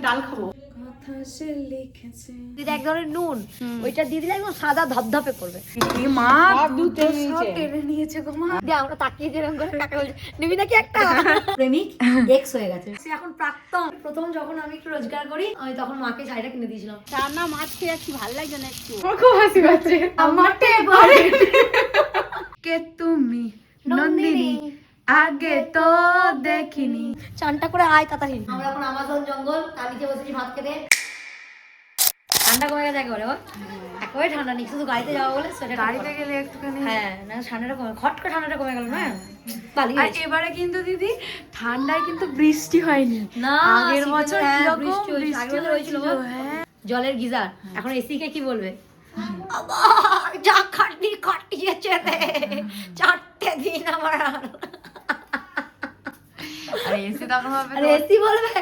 ডাল খাব। কথা সে লিখেছে। দিদি এক ধরনের নুন। ওইটা দিয়ে দিলে একদম সাদা ধপধপে করবে। মা সব দুধ দুধ টেনে সব টেনে নিয়েছে গো মা। দিয়ে আমরা তাকিয়ে যেরকম করে কাকে বলছি নিবি নাকি একটা? প্রেমিক এক্স হয়ে গেছে। সে এখন প্রাক্তন। প্রথম যখন আমি একটু রোজগার করি আমি তখন মাকে শাড়িটা কিনে দিয়েছিলাম। রান্না মাছ খেয়ে ভালো লাগছে না একটু। খুব হাসি পাচ্ছে। আমাকে কে তুমি? নন্দিনী। আগে তো দেখিনি। চানটা করে আয় তাড়াতাড়ি। আমরা এখন আমাজন জঙ্গল তার নিচে বসেছি ভাত খেতে। ঠান্ডা কমে গেছে একেবারে একেবারে ঠান্ডা নেই শুধু গাড়িতে যাওয়া বলে সেটা গাড়িতে গেলে একটুখানি হ্যাঁ না ঠান্ডাটা কমে খট করে ঠান্ডাটা কমে গেল না? আর এবারে কিন্তু দিদি ঠান্ডায় কিন্তু বৃষ্টি হয়নি। না আগের বছর হ্যাঁ, বৃষ্টি হয়েছিল। হ্যাঁ। জলের গিজার। এখন এসি কে কি বলবে? আবার যা খাটনি খাটিয়েছে রে। চারটে দিন আমার আর। এসি তখন হবে আর এসি বলবে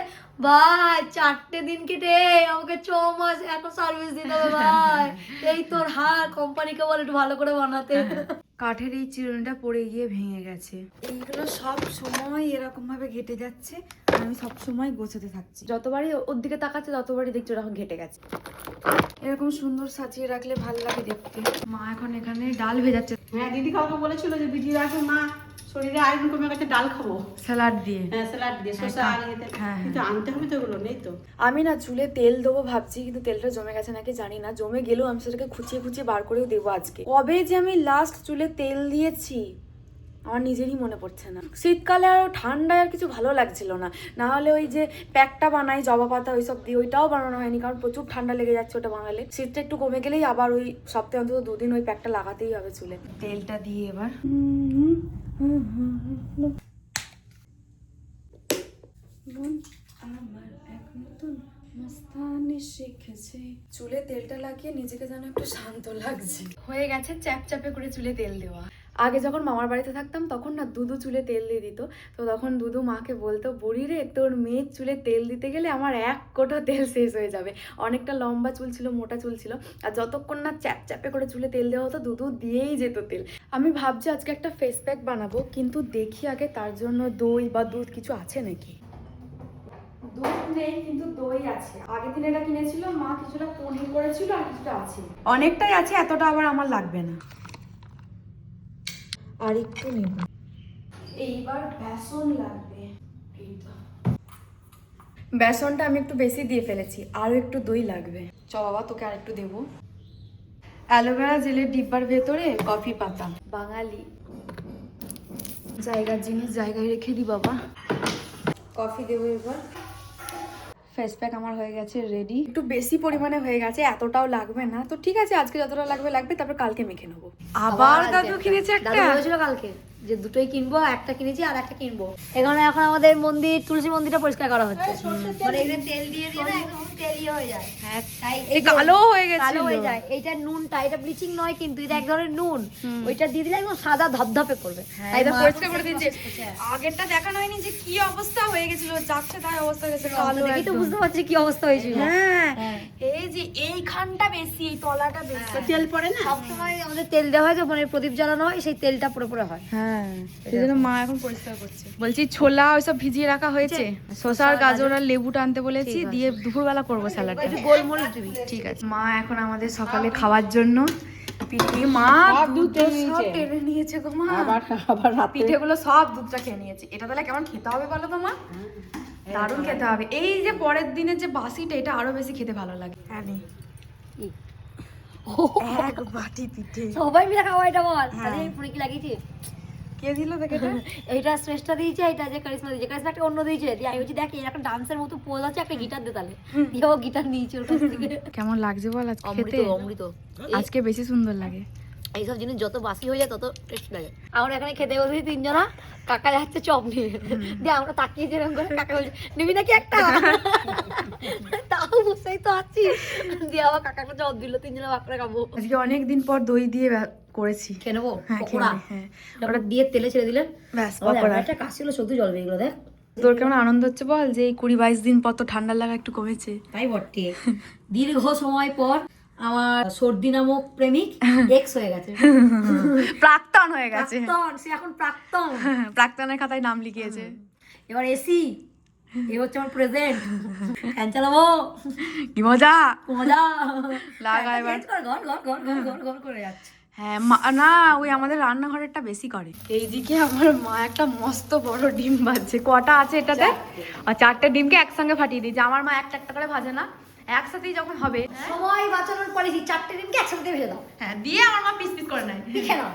ভাই চারটে দিন কেটে আমাকে ছ মাস এখন সার্ভিস দিতে হবে ভাই। এই তোর হার কোম্পানিকে বলে একটু ভালো করে বানাতে। কাঠের এই চিরুনিটা পড়ে গিয়ে ভেঙে গেছে। এইগুলো সব সময় এরকম ভাবে ঘেটে যাচ্ছে আমি সব সময় গোছাতে থাকছি। যতবারই ওর দিকে তাকাচ্ছে ততবারই দেখছি ওরকম ঘেটে গেছে। এরকম সুন্দর সাজিয়ে রাখলে ভালো লাগে দেখতে। মা এখন এখানে ডাল ভেজাচ্ছে। হ্যাঁ দিদি কাউকে বলেছিল যে বিজি রাখে মা। শরীরে আয়রন কমে গেছে ডাল খাব। স্যালাড দিয়ে। হ্যাঁ স্যালাড দিয়ে শসা আর এতে হ্যাঁ, কিন্তু আনতে হবে তো এগুলো নেই তো। আমি না চুলে তেল দেবো ভাবছি কিন্তু তেলটা জমে গেছে নাকি জানি না। জমে গেলেও আমি সেটাকে খুঁচিয়ে খুঁচিয়ে বার করেও দেবো আজকে। কবে যে আমি লাস্ট চুলে তেল দিয়েছি আমার নিজেরই মনে পড়ছে না। শীতকালে আর ঠান্ডায় আর কিছু ভালো লাগছিল না। না হলে ওই যে প্যাকটা বানাই জবা পাতা ওইসব দিয়ে ওইটাও বানানো হয়নি কারণ প্রচুর ঠান্ডা লেগে যাচ্ছে ওটা বানালে। শীতটা একটু কমে গেলেই আবার ওই সপ্তাহে অন্তত দুদিন ওই প্যাকটা লাগাতেই হবে চুলে। তেলটা দিয়ে এবার। আমার এক নতুন মস্তানি শিখেছে। চুলে তেলটা লাগিয়ে নিজেকে যেন একটু শান্ত লাগছে। হয়ে গেছে চ্যাপ চ্যাপে করে চুলে তেল দেওয়া। আগে যখন মামার বাড়িতে থাকতাম তখন না দুদু চুলে তেল দিয়ে দিত। তো তখন দুদু মাকে বলতো বুড়ি রে তোর মেয়ের চুলে তেল দিতে গেলে আমার এক কোটো তেল শেষ হয়ে যাবে। অনেকটা লম্বা চুল ছিল মোটা চুল ছিল। আর যতক্ষণ না চ্যাপ চ্যাপে করে চুলে তেল দেওয়া হতো দুদু দিয়েই যেত তেল। আমি ভাবছি আজকে একটা ফেস প্যাক বানাবো কিন্তু দেখি আগে তার জন্য দই বা দুধ কিছু আছে নাকি? দুধ নেই কিন্তু দই আছে। আগের দিন এটা কিনেছিল মা কিছুটা পনির করেছিল আর কিছুটা আছে। অনেকটাই আছে এতটা আবার আমার লাগবে না। আর একটু নেব। এইবার বেসন লাগবে বেসনটা আমি একটু বেশি দিয়ে ফেলেছি আরও একটু দই লাগবে। চ বাবা তোকে আর একটু দেবো। অ্যালোভেরা জেলের ডিব্বার ভেতরে কফি পাতা। বাঙালি। জায়গার জিনিস জায়গায় রেখে দি বাবা। কফি দেবো এবার। ফেস প্যাক আমার হয়ে গেছে রেডি একটু বেশি পরিমাণে হয়ে গেছে এতটাও লাগবে না। তো ঠিক আছে আজকে যতটা লাগবে লাগবে তারপর কালকে মেখে নেব। আবার দাদু কিনেছে একটা? কালকে। যে দুটোই কিনবো একটা কিনেছি আর একটা কিনবো। এখানে এখন আমাদের মন্দির তুলসী মন্দিরটা পরিষ্কার করা হচ্ছে। মানে তেল দিয়ে দিয়ে একদম তেলিয়ে হয়ে যায়। হ্যাঁ তাই এই যে- কালো হয়ে গেছে কালো হয়ে যায়। এইটা নুনটা এটা ব্লিচিং নয় কিন্তু এটা এক ধরনের নুন। ওইটা দিয়ে দিলে একদম সাদা ধপধপে করবে তাই এটা পরিষ্কার করে দিয়েছে। আগেরটা দেখানো হয়নি যে কি অবস্থা হয়ে গেছিল যাচ্ছে তাই অবস্থা হয়ে গেছে কালো দেখেই তো বুঝতে পারছি কি অবস্থা হয়েছিল। হ্যাঁ হ্যাঁ। এই যে এইখানটা বেশি এই তলাটা বেশি। তেল পড়ে না? সবসময় আমাদের তেল দেওয়া হয় যখন প্রদীপ জ্বালানো হয় সেই তেলটা পরে পরে হয়। হ্যাঁ। সেই জন্য মা এখন পরিষ্কার করছে। বলছি ছোলা ওইসব ভিজিয়ে রাখা হয়েছে? শসা আর গাজর আর লেবুটা আনতে বলেছি দিয়ে দুপুরবেলা করব স্যালাডটা গোলমরিচ দিবি। ঠিক আছে। মা এখন আমাদের সকালে খাওয়ার জন্য পিঠে মা দুধ দুধ সব টেনে নিয়েছে গো মা। আবার আবার পিঠেগুলো সব দুধটা খেয়ে নিয়েছে। এটা তাহলে কেমন খেতে হবে বলো তো মা? দারুণ খেতে হবে। এই যে পরের দিনের যে বাসিটা এটা আরও বেশি খেতে ভালো লাগে। হ্যাঁ। এক বাটি পিঠে। সবাই মিলে খাওয়া এটা বল। তাহলে এই কি লাগিয়েছি কে দিল দেখে এটা? এইটা শ্রেষ্ঠা দিয়েছে এটা যে কারিশমা দিয়েছে। কারিশমা একটা অন্য দিয়েছে। দিয়ে আমি বলছি দেখ এরকম ডান্সের মতো পোজ আছে একটা গিটার দে তাহলে। দিয়ে ও গিটার নিয়েছে ওর কাছ থেকে। কেমন লাগছে বল আজকে খেতে? অমৃত। আজকে বেশি সুন্দর লাগে। এইসব জিনিস যত বাসি হয়ে যায় তত টেস্ট লাগে। আমরা এখানে খেতে বসেছি তিনজনা কাকা যাচ্ছে চপ নিয়ে। দিয়ে আমরা তাকিয়ে যেরকম করে কাকা বলছে নিবি নাকি একটা? তাও বসেই তো আছি। দিয়ে আবার কাকাকে চপ দিল তিনজনে ভাগ খাব। আজকে অনেক দিন পর দই দিয়ে করেছি। খেয়ে নেব? হ্যাঁ খেয়ে পকোড়া? নে, হ্যাঁ। ওটা দিয়ে তেলে ছেড়ে দিলেন ব্যাস আমাদের পকোড়া। একটা কাশি হলো সত্যি জলবে এগুলো দেখ। তোর কেমন আনন্দ হচ্ছে বল যে এই কুড়ি বাইশ দিন পর তো ঠান্ডা লাগা একটু কমেছে। তাই বটে। দীর্ঘ সময় পর আমার সর্দি নামক প্রেমিক এক্স হয়ে গেছে। প্রাক্তন হয়ে গেছে। প্রাক্তন সে এখন প্রাক্তন। প্রাক্তনের খাতায় নাম লিখিয়েছে। এবার এসি এ হচ্ছে আমার প্রেজেন্ট ফ্যান চালাবো। কি মজা। মজা। লাগা এবার। ঘর ঘর ঘর ঘর ঘর ঘর করে যাচ্ছে। হ্যাঁ মা না ওই আমাদের রান্নাঘরেরটা বেশি করে। এইদিকে আমার মা একটা মস্ত বড় ডিম ভাজছে। কটা আছে এটাতে আর চারটে ডিমকে একসঙ্গে ফাটিয়ে দিয়েছে। আমার মা একটা একটা করে ভাজে না। একসাথেই যখন হবে সময় বাঁচানোর পলিসি চারটে ডিমকে একসাথে ভেজে দাও। হ্যাঁ দিয়ে আমার মা পিস পিস করে নেয়। লিখে নাও।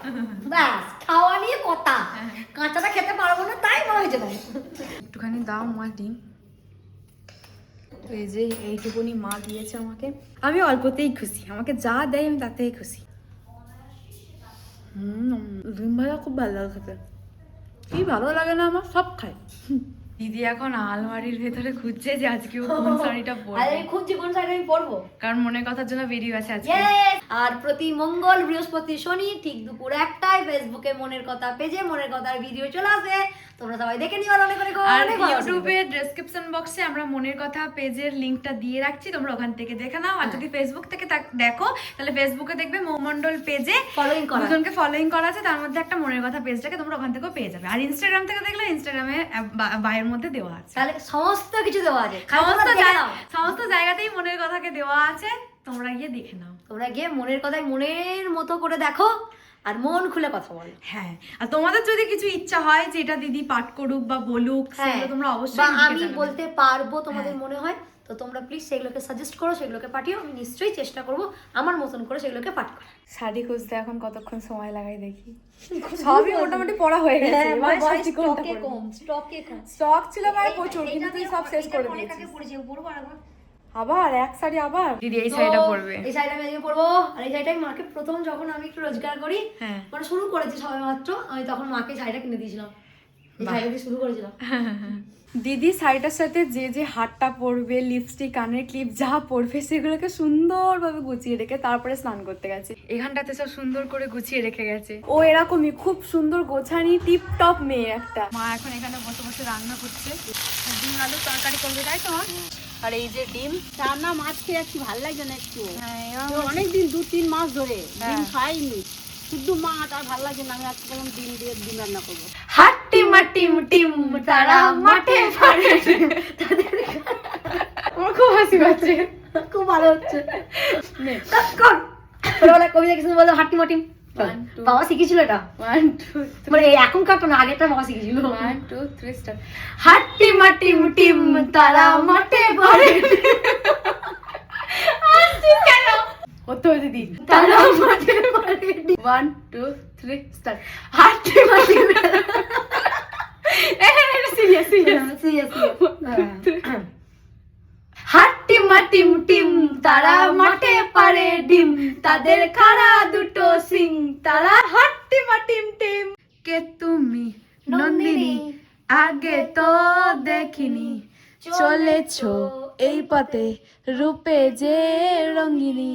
ব্যাস খাওয়া নিয়ে কথা। কাঁচাটা খেতে পারব না তাই মা ভেজে দাও একটুখানি দাও মা ডিম। তো এই যে এইটুকুনি মা দিয়েছে আমাকে। আমি অল্পতেই খুশি। আমাকে যা দেয় আমি তাতেই খুশি। হুম ডিম ভাজা খুব ভালো লাগে খেতে। কি ভালো লাগে না আমার? সব খাই। দিদি এখন আলমারির ভেতরে খুঁজছে যে আজকে ও কোন শাড়িটা আর পরবে আমি খুঁজছি কোন শাড়ি আমি পরবো। কারণ মনের কথার জন্য ভিডিও আছে আজকে। আর প্রতি মঙ্গল বৃহস্পতি শনি ঠিক দুপুর একটায় ফেসবুকে মনের কথা পেজে মনের কথার ভিডিও চলে আসে। তোমরা সবাই দেখে নিও অনেক অনেক আর। ইউটিউবে ডেসক্রিপশন বক্সে আমরা মনের কথা পেজের লিংকটা দিয়ে রাখছি তোমরা ওখান থেকে দেখে নাও। আর যদি ফেসবুক থেকে দেখো তাহলে ফেসবুকে দেখবে মৌমন্ডল পেজে Following করা। দুজনকে ফলোইং করা আছে তার মধ্যে একটা মনের কথা পেজটাকে তোমরা ওখান থেকেও পেয়ে যাবে। আর ইনস্টাগ্রাম থেকে দেখলে ইনস্টাগ্রামে বায়ের মধ্যে দেওয়া আছে। তাহলে সমস্ত কিছু দেওয়া আছে। সমস্ত সমস্ত জায়গাতেই মনের কথাকে দেওয়া আছে তোমরা গিয়ে দেখে নাও। তোমরা গিয়ে মনের কথায় মনের মতো করে দেখো। আর মন খুলে কথা বলো হ্যাঁ আর তোমাদের যদি কিছু ইচ্ছা হয় যে এটা দিদি পাঠ করুক বা বলুক হ্যাঁ সেগুলো তোমরা অবশ্যই আমি। বলতে পারব তোমাদের হ্যাঁ। মনে হয় তো তোমরা প্লিজ সেগুলোকে সাজেস্ট করো সেগুলোকে পাঠিও আমি নিশ্চয়ই চেষ্টা করব আমার মতন করে সেগুলোকে পাঠ করার শাড়ি খুঁজতে এখন কতক্ষণ সময় লাগাই দেখি সবই মোটামুটি পড়া হয়ে গেছে হ্যাঁ, স্টকে কম স্টকে কম স্টক ছিল মানে প্রচুর কিন্তু সব শেষ করে দিয়েছিস আগে পড়েছি, পরবো আরেকবার। আবার এক শাড়ি আবার? দিদি এই শাড়িটা পরবে। এই শাড়িটা আমি আজকে পরবো। আর এই শাড়িটা আমি মাকে প্রথম যখন আমি একটু রোজগার করি হ্যাঁ। মানে শুরু করেছি সবে মাত্র আমি তখন মাকে শাড়িটা কিনে দিয়েছিলাম। এই শাড়িটা শুরু করেছিলাম। দিদি শাড়িটার সাথে যে যে হারটা পরবে লিপস্টিক কানের ক্লিপ যা পরবে সেগুলোকে সুন্দরভাবে গুছিয়ে রেখে তারপরে স্নান করতে গেছে। এখানটাতে সব সুন্দর করে গুছিয়ে রেখে গেছে। ও এরকমই খুব সুন্দর গোছানি টিপ টপ মেয়ে একটা। মা এখন এখানে বসে বসে রান্না করছে। ডিম আলু তরকারি করবে তাই তো? আর এই যে ডিম রান্না মাছ খেয়ে যাচ্ছি ভালো লাগছে না একটু? হ্যাঁ, অনেক দিন দু তিন মাস ধরে ডিম হ্যাঁ। খাইনি। শুধু মাছ আর ভালো লাগছে না আমি আজকে বললাম ডিম দিয়ে ডিম রান্না করব। হাট্টি মাটিম টিম তারা মাঠে পারে। আমার খুব হাসি পাচ্ছে। খুব ভালো হচ্ছে। কবিতা কিছু বলতো হাট্টি মাটি two. বাবা শিখেছিল এটা ওয়ান টু মানে এই এখনকার তো না আগেরটা বাবা শিখেছিল। ওয়ান টু থ্রি স্টার হাট্টি মাটিম টিম তারা মাঠে পারে হাসছিস কেন? হতো দিদি। তারা মাঠে পারে ওয়ান টু থ্রি স্টার হাট্টি মাটিম সিরিয়াস সিরিয়াস Seriously. মাটিম টিম তারা মাঠে পারে ডিম। তাদের খাড়া দুটো সিং, তারা হাট্টি মাটিম টিম কে তুমি নন্দিনী? আগে তো দেখিনি। চলেছ এই পথে রূপে যে রঙিনী।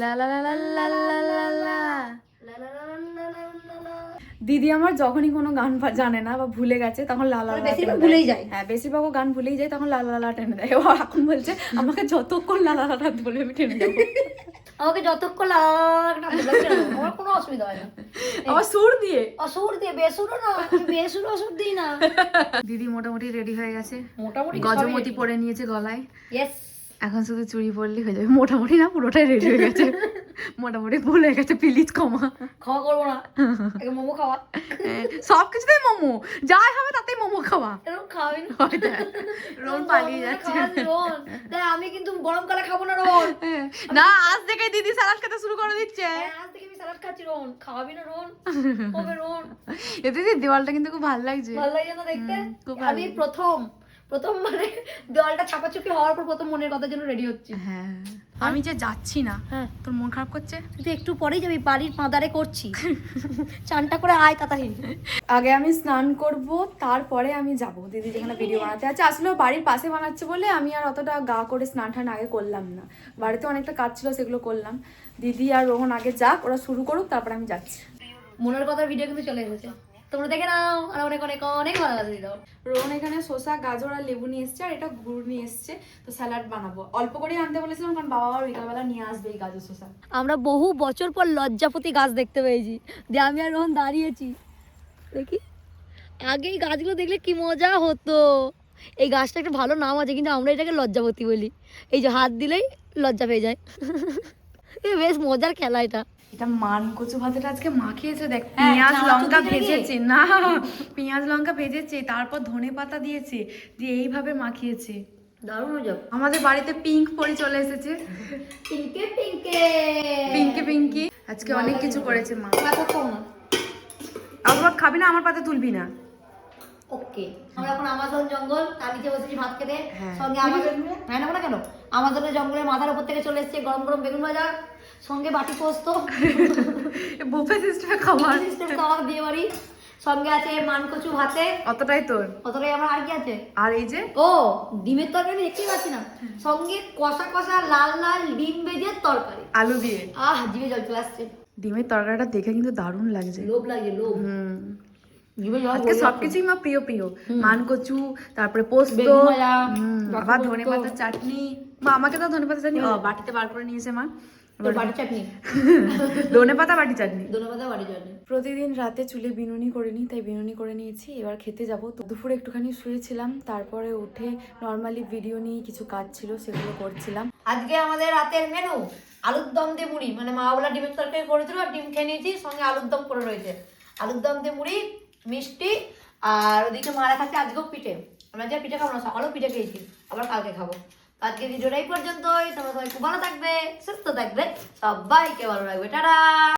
লা লা লা লা লা লা লা। দিদি আমার যখনই কোনো গান জানে না বা ভুলে গেছে তখন লালা বেশিরভাগ ভুলেই যায়। হ্যাঁ বেশিরভাগ ও গান ভুলেই যায় তখন লালা লালা টেনে দেয়। ও এখন বলছে আমাকে যতক্ষণ লালা লালা বলে আমি টেনে যাব আমাকে যতক্ষণ লাগা আমার কোনো অসুবিধা হয় না। আমার সুর দিয়ে? অসুর দিয়ে বেসুরও না আমি বেসুর অসুর দিই না। দিদি মোটামুটি রেডি হয়ে গেছে। মোটামুটি গজমতি পরে নিয়েছে গলায়। ইয়েস এখন শুধু চুড়ি পরলেই হয়ে যাবে। মোটামুটি না পুরোটাই রেডি হয়ে গেছে। মোটামুটি ভুল হয়ে গেছে প্লিজ ক্ষমা। খাওয়া করব না। মোমো খাওয়া। সব কিছুতেই মোমো। যাই হবে তাতেই মোমো খাওয়া। এরকম খাওয়াবি না। রোল পালিয়ে যাচ্ছে। আমি কিন্তু গরমকালে খাব না রোল হ্যাঁ। না আজ থেকে দিদি সালাদ খেতে শুরু করে দিচ্ছে। হ্যাঁ, আজ থেকে আমি স্যালাড খাচ্ছি রোল খাওয়াবি না রোল রোল এ দিদি দেওয়ালটা কিন্তু খুব ভালো লাগছে। ভালো লাগে না দেখতে? আমি প্রথম। প্রথম মানে দেওয়ালটা চাপাচুপি হওয়ার পর প্রথম মনের কথার জন্য রেডি হচ্ছি। হ্যাঁ আমি যে যাচ্ছি না হ্যাঁ। তোর মন খারাপ করছে? তুই একটু পরেই যাবি বাড়ির পাঁদারে করছি। চানটা করে আয় তাড়াতাড়ি। আগে আমি স্নান করব তারপরে আমি যাব। দিদি যেখানে ভিডিও বানাতে আছে আসলে বাড়ির পাশে বানাচ্ছে বলে আমি আর অতটা গা করে স্নান টান আগে করলাম না। বাড়িতে অনেকটা কাজ ছিল সেগুলো করলাম। দিদি আর রোহন আগে যাক ওরা শুরু করুক তারপরে আমি যাচ্ছি। মনের কথার ভিডিও কিন্তু চলে এসেছে। তোমরা দেখে নাও আর অনেক অনেক অনেক ভালোবাসা দিও রোহন এখানে শসা গাজর আর লেবু নিয়ে এসছে আর এটা গুড় নিয়ে এসছে তো স্যালাড বানাবো। অল্প করেই আনতে বলেছিলাম কারণ বাবা আবার বিকালবেলা নিয়ে আসবে এই গাজর শসা। আমরা বহু বছর পর লজ্জাপতি গাছ দেখতে পেয়েছি। দিয়ে আমি আর রোহন দাঁড়িয়েছি। দেখি। আগে এই গাছগুলো দেখলে কি মজা হতো। এই গাছটা একটা ভালো নাম আছে কিন্তু আমরা এটাকে লজ্জাপতি বলি। এই যে হাত দিলেই লজ্জা পেয়ে যায়। এ বেশ মজার খেলা এটা। এটা মান কচু ভাতেটা আজকে মাখিয়েছে দেখ হ্যাঁ, পেঁয়াজ লঙ্কা ভেজেছে। না পেঁয়াজ লঙ্কা ভেজেছে তারপর ধনে পাতা দিয়েছে দিয়ে এইভাবে মাখিয়েছে দারুণ আমাদের বাড়িতে পিঙ্ক পরি চলে এসেছে। পিঙ্কে পিঙ্কে। পিঙ্কি পিঙ্কি। আজকে অনেক কিছু করেছে মা। আবার খাবি না আমার পাতে তুলবি না। ওকে আমরা এখন আমাজন জঙ্গল তার নিচে বসেছি ভাত খেতে। হ্যাঁ। সঙ্গে আমাজন হ্যাঁ না কেন? আমাজনের জঙ্গলের মাথার উপর থেকে চলে এসেছে গরম গরম বেগুন ভাজা সঙ্গে বাটি পোস্ত। বুফে সিস্টেমে খাবার। সিস্টেম খাবার দিয়ে বাড়ি। সঙ্গে আছে মানকচু ভাতে। অতটাই তোর। কতটাই আমার আর কি আছে? আর এই যে? ও ডিমের তরকারি দেখতেই পাচ্ছি না। সঙ্গে কষা কষা লাল লাল ডিম ভেজে তরকারি। আলু দিয়ে? আহ জিভে জল চলে আসছে। ডিমের তরকারিটা দেখে কিন্তু দারুণ লাগছে। লোভ লাগে লোভ। হুম। আজকে সবকিছুই মা প্রিয় প্রিয়। মান কচু তারপরে পোস্ত আবার ধনে পাতার চাটনি। মা আমাকে তো ধনে পাতা চাটনি বাটিতে বার করে নিয়েছে মা। ধনে পাতা বাটি চাটনি। প্রতিদিন রাতে চুলে বিনুনি করে নিই তাই বিনুনি করে নিয়েছি। এবার খেতে যাব। তো দুপুরে একটুখানি শুয়েছিলাম তারপরে উঠে নর্মালি ভিডিও নিয়ে কিছু কাজ ছিল সেগুলো করছিলাম। আজকে আমাদের রাতের মেনু আলুর দম দিয়ে মুড়ি। মানে মা বলা ডিমের তরকারি করেছিল আর ডিম খেয়ে নিয়েছি সঙ্গে আলুর দম করে রয়েছে। আলুর দম দিয়ে মুড়ি মিষ্টি, আর ওদিকে মারা খাচ্ছে আজকেও পিঠে। আমরা যে পিঠে খাব না, সকালেও পিঠে খেয়েছি, আবার কালকে খাব। আজকে ভিডিওটা এই পর্যন্তই, তোমরা সবাই খুব ভালো থাকবে, সুস্থ থাকবে, সবাইকে ভালো লাগবে টাটা!